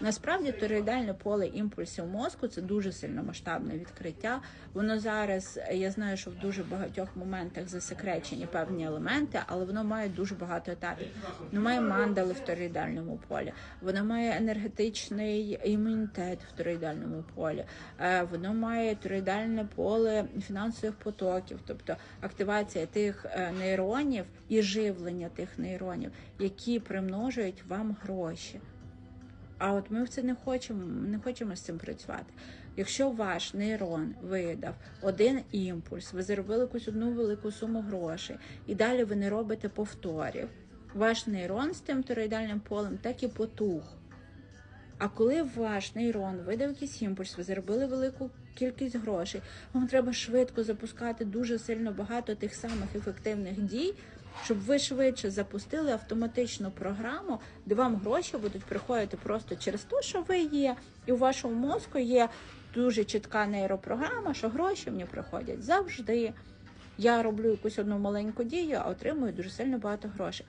Насправді тороїдальне поле імпульсів мозку це дуже сильно масштабне відкриття. Воно зараз я знаю, що в дуже багатьох моментах засекречені певні елементи, але воно має дуже багато етапів. Воно має мандали в тороїдальному полі, воно має енергетичний імунітет в тороїдальному полі, е, воно має тороїдальне поле фінансових потоків, тобто активація тих е, нейронів і живлення тих нейронів, які примножують вам гроші. А от ми в це не хочемо, не хочемо з цим працювати. Якщо ваш нейрон видав один імпульс, ви заробили якусь одну велику суму грошей, і далі ви не робите повторів, ваш нейрон з тим тороїдальним полем так і потух. А коли ваш нейрон видав якийсь імпульс, ви заробили велику кількість грошей, вам треба швидко запускати дуже сильно багато тих самих ефективних дій, щоб ви швидше запустили автоматичну програму, де вам гроші будуть приходити просто через те, що ви є, і у вашому мозку є дуже чітка нейропрограма, що гроші мені приходять завжди. Я роблю якусь одну маленьку дію, а отримую дуже сильно багато грошей.